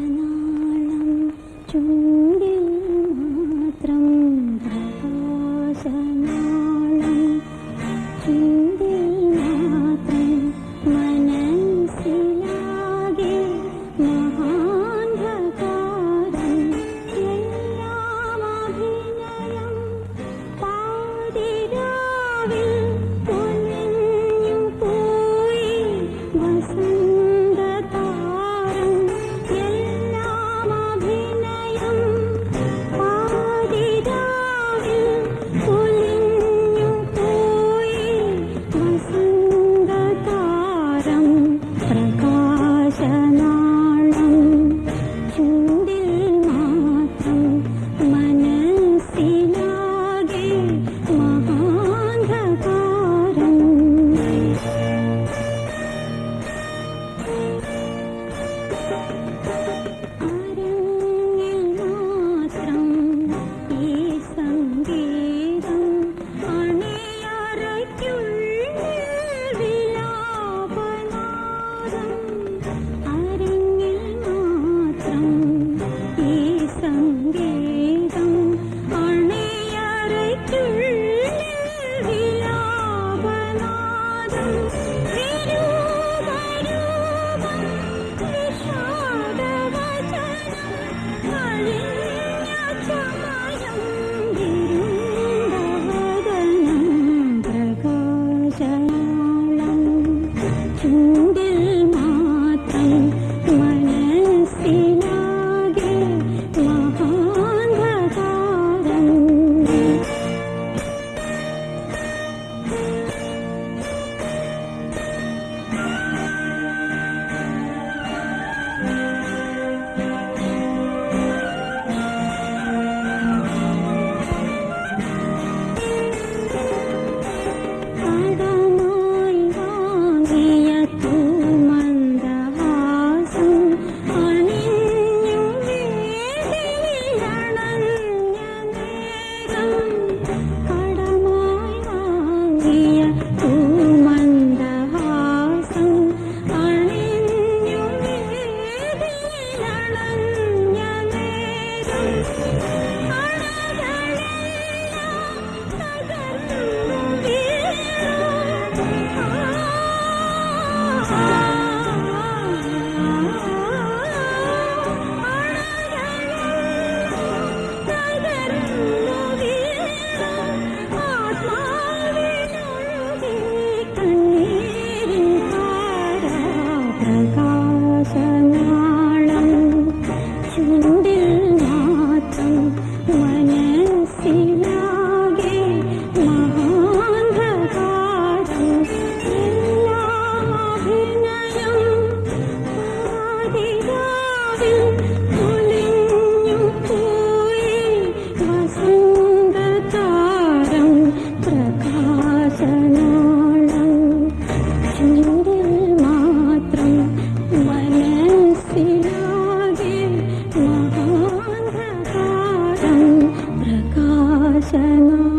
പ്രകാശനാളം ചുണ്ടിൽ മാത്രം പ്രകാശനാളം ചുണ്ടിൽ മാത്രം മനസ്സിലാകെ മഹാന്ധകാരം എല്ലാം അഭിനയം പാതിരാവിൽ പൊലിഞ്ഞു പോയി വസന്ത some சங்கீதம் அணையறைக்குள்ளே விலாபநாதம் Ooh. sana sana